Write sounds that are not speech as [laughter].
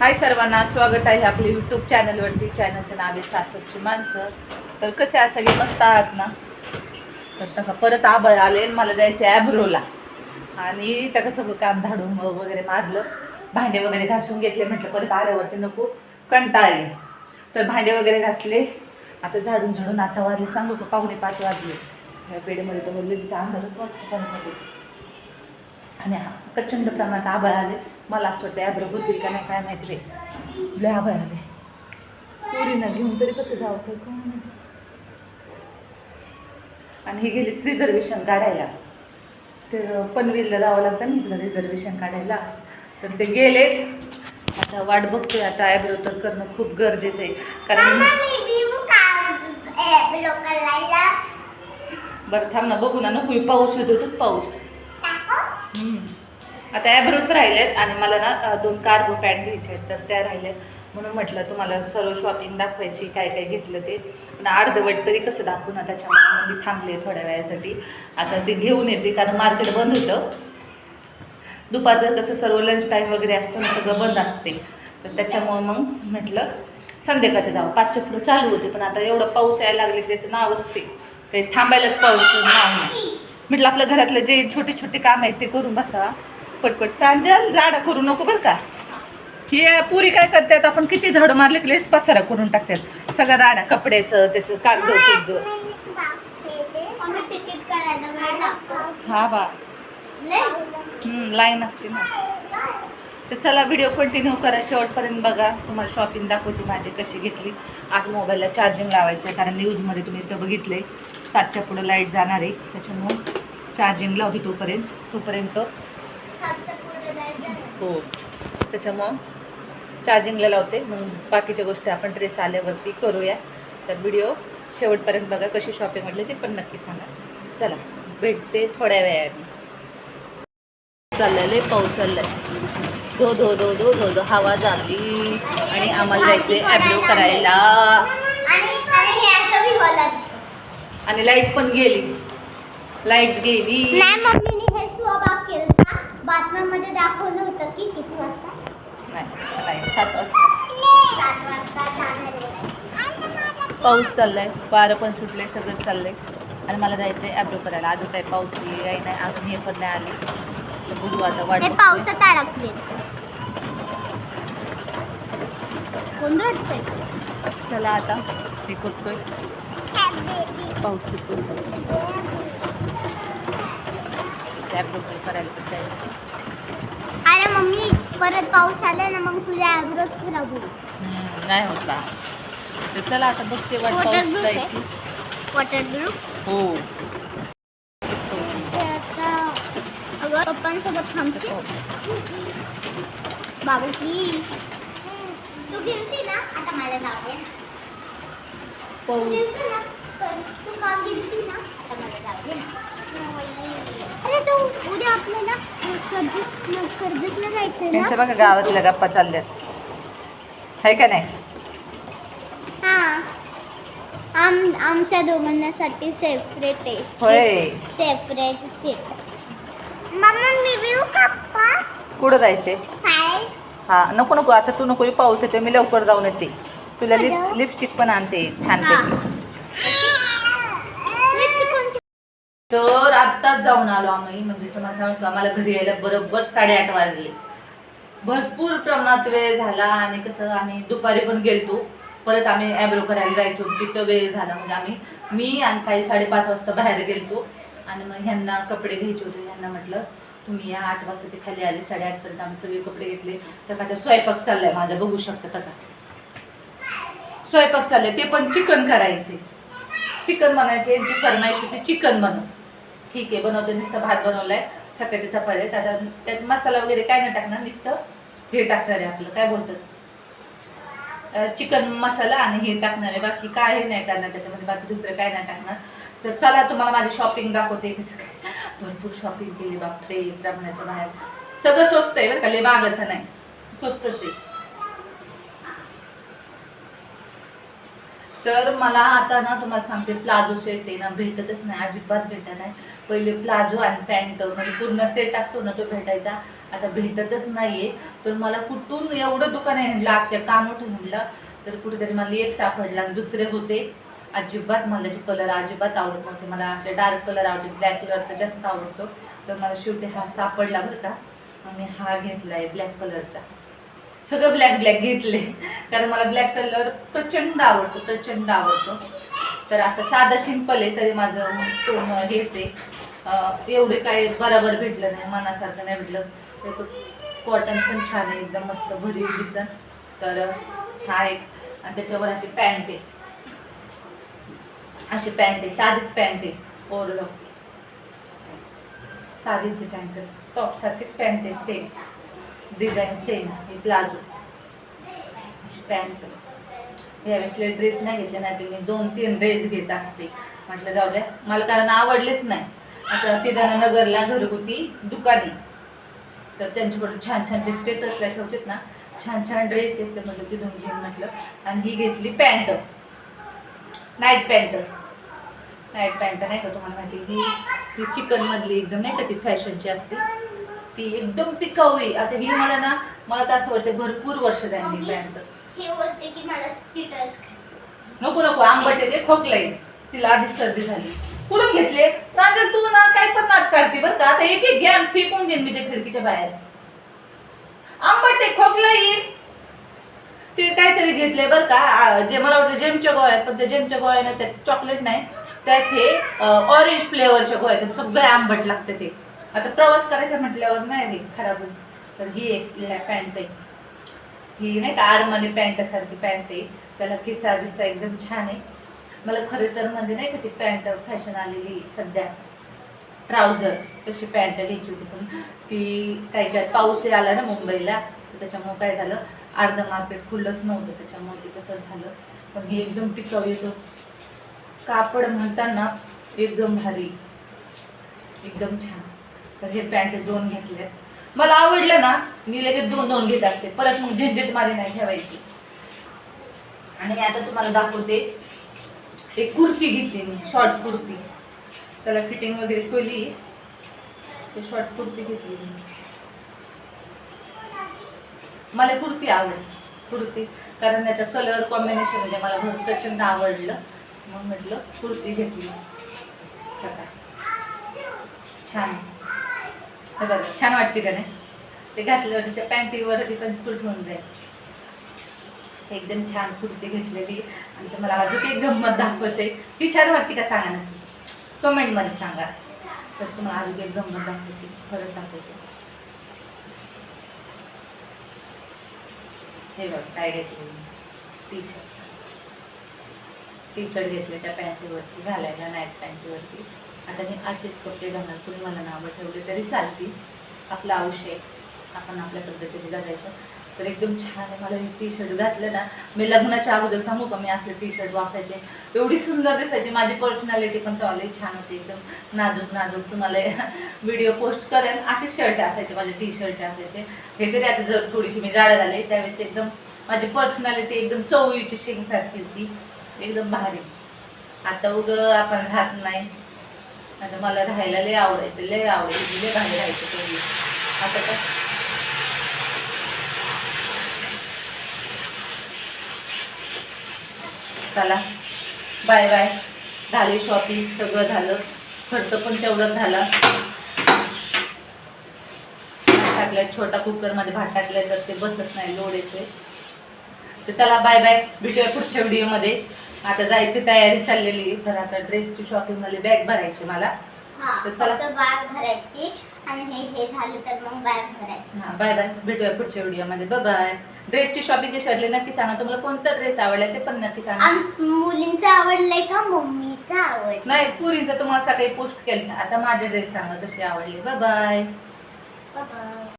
हाय सर्वांना स्वागत आहे आपल्या यूट्यूब चॅनलवरती चॅनलचं नाव आहे सासरची माणसं. तर कसे आज सगळे मस्त आहात ना? तर तका परत आबळ आले आणि मला जायचं आहे ॲब्रोला आणि त्या सगळं काम झाडून वगैरे मारलं. भांडे वगैरे घासून घेतले म्हटलं परत आल्यावरती नको कंटाळले. तर भांडे वगैरे घासले. आता झाडून झाडून आता वाजले सांगू का? पाहुणे पाच वाजले. या पेढेमध्ये तर लगेच अंधारच वाटतं आणि प्रचंड प्रमाणात आभळ आले. मला असं वाटतं ॲब्रो होतील का नाही काय माहिती रे लय आभाळ आले. पोरींना घेऊन तरी कसं जावं तर. आणि हे गेले रिझर्वेशन काढायला. तर पनवेलला जावं लागतं ना इकडं रिझर्वेशन काढायला. तर ते गेले आता वाट बघतोय आता ॲब्रो तर करणं खूप गरजेचं आहे. कारण बरं थांब ना बघू ना नको पाऊस येतो तो पाऊस. आता आता ॲब्रोज राहिलेत आणि मला ना दोन कार्गो पॅन्ट घ्यायचे आहेत तर त्या राहिल्यात. म्हणून म्हटलं तुम्हाला सर्व शॉपिंग दाखवायची काय काय घेतलं ते. पण अर्धवट तरी कसं दाखवू ना त्याच्यामुळे मी थांबले थोड्या वेळासाठी. आता ते घेऊन येते कारण मार्केट बंद होतं. दुपारचं कसं सर्व लंच टाईम वगैरे असतो ना सगळं बंद असते. तर त्याच्यामुळं मग म्हटलं संध्याकाळचं जावं. पाचच्या पुढं चालू होते पण आता एवढं पाऊस यायला लागले त्याचं नाव असते काही थांबायलाच पाऊस नाव नाही. म्हटलं आपल्या घरातलं जे छोटे छोटे काम आहेत ते करून बसावा पटपट प्रांजल राडा करू नको बरं का? ही पुरी काय करतात आपण किती झाडं मारले की पसारा करून टाकतात. सगळं राडा कपड्याचं त्याचं कागद कुगद हा बा? लाईन असते ना. तर चला व्हिडिओ कंटिन्यू करा. शेवटपर्यंत बघा. तुम्हाला शॉपिंग दाखवते माझी कशी घेतली. आज मोबाईलला चार्जिंग लावायचं आहे कारण न्यूजमध्ये तुम्ही इथं बघितले सातच्या पुढं लाइट जाणार आहे. त्याच्यामुळं चार्जिंग लावते तोपर्यंत. तोपर्यंत. हो. त्याच्यामुळं चार्जिंगला लावते. मग बाकीच्या गोष्टी आपण ड्रेस आल्यावरती करूया. तर व्हिडिओ शेवटपर्यंत बघा कशी शॉपिंग म्हटली ते पण नक्की सांगा. चला भेटते थोड्या वेळाने. चाललेलं आहे पाऊस चाललाय. धो धो धो धो धो धो हवा झाली. आणि आम्हाला जायचे ॲब्रो करायला. आणि लाइट पण गेली. लाइट गेली नाही मम्मीने हे स्वभाग केला बातम्यामध्ये दाखवलं होतं की किती वाजता? नाही नाही सात वाजता. सात वाजता जाणार आहे. पाऊस चाललाय वारं पण सुटलंय सगळं चाललंय. आणि मला जायचंय ॲब्रो करायला. अजून काही पाऊस काही नाही अजून हे पण नाही आली. तर बघू आता वाट ते बघतोय. पावसात अडकले. कोण रडतंय? चला आता हे करतोय. पाऊस सुटून ॲब्रो करायला पण जायचं परत पाऊस आला ना मग तुझ्या ॲब्रोज खराब होईल. हम्म, नाही होत तर चला आता बघते वाट पाऊस आहे? जायची. वॉटर ग्रुप हो. अगं पप्पांसोबत थांबशील? बाबू प्लीज तू गेलती ना? आता मला जाऊ दे ना. तू पाऊस. गेलती ना? तर तू का गेलती ना? आता मला जाऊ दे ना. उद्या आपल्याला कर्जत कर्जतला जायचं ना? त्यांच्या बघा गावातल्या गप्पा चालल्यात. आहे का नाही? हा. आम आमच्या दोघांसाठी सेपरेट आहे. होय. सेपरेट सीट मम्मा मी कप्पा कुठं जायचंय? काय हा नको नको. आता तू नको पाऊस येते मी लवकर जाऊन येते. तुला लिप. लिपस्टिक पण आणते छान हा. पैकी लिपस्टिक कोणची तर आत्ताच जाऊन आलो आम्ही. म्हणजे तुम्हाला सांगतो आम्हाला घरी यायला बरोबर साडेआठ वाजले. भरपूर प्रमाणात वेळ झाला आणि कसं आम्ही दुपारी पण गेलतो. परत आम्ही ॲब्रो करायला जायचो. तिथं वेळ झाला. म्हणजे आम्ही मी आणि काही साडेपाच वाजता बाहेर गेलतो. आणि मग ह्यांना कपडे घ्यायचे होते. ह्यांना म्हटलं तुम्ही या आठ वाजता ते खाली आले. साडेआठ पर्यंत आम्ही सगळे कपडे घेतले. तर का स्वयंपाक चाललाय माझा. बघू शकता का? स्वयंपाक चाललाय. ते पण चिकन करायचे. चिकन बनायचे यांची फरमाईश होती चिकन बनव. ठीक आहे बनवतो नुसतं भात बनवलाय सकाळच्या चपात्यात आता त्यात मसाला वगैरे काय नाही टाकणार नुसतं हे टाकणार आहे आपलं. काय बोलतात? चिकन मसाला आणि हे टाकणार आहे. बाकी काय नाही करणार त्याच्यामध्ये. बाकी दुसरं काय नाही टाकणार. तर चला तुम्हाला माझी शॉपिंग दाखवते. कसं [laughs] काय भरपूर शॉपिंग केली बापरे ब्राह्मणाच्या बाहेर. सगळं स्वस्त आहे बरं का? लय मागाचं नाही. स्वस्तच आहे. तर मला आता ना तुम्हाला सांगते प्लाझो सेट आहे ना भेटतच नाही अजिबात भेटत नाही. पहिले प्लाझो आणि पॅन्ट म्हणजे पूर्ण सेट असतो ना तो भेटायचा. आता भेटतच नाहीये. तर मला कुठून एवढं दुकान आहे हिंडलं अख्ख्या कामोठं हिंडलं तर कुठेतरी मला एक सापडला आणि दुसरे होते. अजिबात मला जे कलर अजिबात आवडत नव्हते. मला असे डार्क कलर आवडते ब्लॅक कलर तर जास्त आवडतो. तर मला शेवटी हा सापडला बरं का. मी हा घेतला आहे ब्लॅक कलरचा सगळं ब्लॅक ब्लॅक घेतले कारण मला ब्लॅक कलर प्रचंड आवडतो प्रचंड आवडतो. तर असं साधं सिंपल आहे तरी माझं तोंड हेच आहे. एवढे काय बरोबर भेटलं नाही मनासारखं नाही भेटलं. त्याचं कॉटन पण छान आहे एकदम मस्त भरीव दिसन तर हा एक. आणि त्याच्यावर अशी पॅन्ट आहे. अशी पॅन्ट आहे साधीच पॅन्ट आहे ओरलो साधीच आहे पॅन्ट टॉप सारखीच पॅन्ट आहे सेम डिझाईन सेम आहे प्लाझो अशी पॅन्ट यावेळेसले ड्रेस नाही घेतले नाही तर मी दोन तीन ड्रेस घेत असते. म्हटलं जाऊ द्या. मला कारण आवडलेच नाही. आता तिथं नगरला घरगुती दुकाने. तर त्यांच्याकडून छान छान ते स्टेटसला ठेवतात ना छान छान ड्रेस आहेत तर म्हटलं तिथून घेऊन म्हटलं. आणि ही घेतली pant. Night pant night pant नाही का तुम्हाला माहिती ही ही चिकनमधली एकदम नाही का ती फॅशनची असते? ती एकदम टिकाऊ आहे. आता ही मला ना मला तर असं वाटतं भरपूर वर्ष राहिली पॅन्ट हे बोलते की मला स्टिटल्स खायचे. नको नको आंबट ते खोकलंय. तिला आधीच सर्दी झाली. कुठून घेतले? प्रांजल तू ना काय पण नाट काढते बरं का? आता एक एक घ्या फेकून देईन मी ते खिडकीच्या बाहेर. आंबट ते खोकला येईल ते काहीतरी घेतले बरं का? जे मला वाटतं जेमच्या गोळ्या आहेत पण त्या जेमच्या गोळ्या ना त्यात चॉकलेट नाही. त्यात हे ऑरेंज फ्लेवरच्या गोळ्या आहेत सगळे आंबट लागते ते. आता प्रवास करायचा म्हटल्यावर नाही हे खराब होईल. तर ही एक पॅन्ट आहे. ही नाही का आरमानी पॅन्टसारखी पॅन्ट आहे. त्याला किस्सा बिस्सा एकदम छान आहे. मला खरं तर म्हणजे नाही का ती पॅन्ट फॅशन आलेली सध्या. ट्राउझर तशी पॅन्ट घ्यायची होती पण ती काय काय पाऊस आला ना मुंबईला त्याच्यामुळं काय झालं अर्धं मार्केट खुलंच नव्हतं त्याच्यामुळे ते तसं झालं. पण ही एकदम टिकाऊ येतो कापड म्हणताना एकदम भारी एकदम छान. तर हे पॅन्ट दोन घेतलेत. मला आवडलं ना मी लगेच दोन दोन घेत असते. परत मग झंझटमध्ये नाही ठेवायची. आणि आता तुम्हाला दाखवते. एक कुर्ती घेतली मी शॉर्ट कुर्ती. त्याला फिटिंग वगैरे केली. ते शॉर्ट कुर्ती घेतली मी. मला कुर्ती आवडली कुर्ती. कारण त्याचा कलर कॉम्बिनेशन म्हणजे मला भर प्रचंड आवडलं. मग म्हटलं कुर्ती घेतली. बघा. छान. हे बघा छान वाटते का नाही? ते घातल्यावर त्या पॅन्टीवर ती पण सूट होऊन जाईल. एकदम छान कुर्ती घेतलेली. आणि ते मला अजून एक गंमत दाखवते. ही छान वाटते का सांगा ना? कमेंटमध्ये सांगा. तर तुम्हाला अजून एक गंमत दाखवते. खरंच दाखवते. हे बघ काय घेतले टी शर्ट टी शर्ट घेतले त्या पॅन्टीवरती घालायला नाईट पॅन्टीवरती आता मी असेच कपडे घालणार? तुम्ही मला नावं ठेवले तरी चालतील. आपलं आयुष्य आहे. आपण आपल्या पद्धतीने जगायचं. तर एकदम छान आहे. मला हे टी शर्ट घातलं ना मी लग्नाच्या अगोदर सांगू का? मी असले टी शर्ट वापरायचे. एवढी सुंदर दिसायची. माझी पर्सनॅलिटी पण चालली छान होती. एकदम नाजूक नाजूक. तुम्हाला व्हिडिओ पोस्ट करेन. असेच शर्ट असायचे माझे टी शर्ट असायचे हे तरी आता जर थोडीशी मी जाडं झाले त्यावेळेस एकदम माझी पर्सनॅलिटी एकदम चवळीची शेंगसारखी होती. एकदम भारी. आता उग आपण राहत नाही. आता मला राहायला लय आवडायचं लय आवडायचं लय भारी राहायचं कधी आता काय? चला बाय बाय झाले शॉपिंग सगळं झालं. खर्च पण तेवढंच झाला. टाकल्या टाकलाय छोटा कुकरमध्ये भात टाकल्या तर ते बसत नाही लोड येते तर चला बाय बाय भेटूया पुढच्या व्हिडिओमध्ये आता जायची तयारी चाललेली. तर आता ड्रेसची शॉपिंगमध्ये बॅग भरायची मला. हा तर चला. फक्त बॅग भरायची आणि हे हे झालं तर मग बॅग भरायची. हा बाय बाय भेटूया पुढच्या व्हिडिओमध्ये बाय बाय ड्रेसची शॉपिंग कशी वाटली नक्की सांगा तुम्हाला कोणता ड्रेस आवडला ते पण नक्की सांगा. आम- मुलींचं आवडलंय का मम्मीचं आवडलं नाही पुरींचा तुम्हाला सकाळी पोस्ट केलं आता माझे ड्रेस सांगा कशी आवडली. बाय बाय बाबा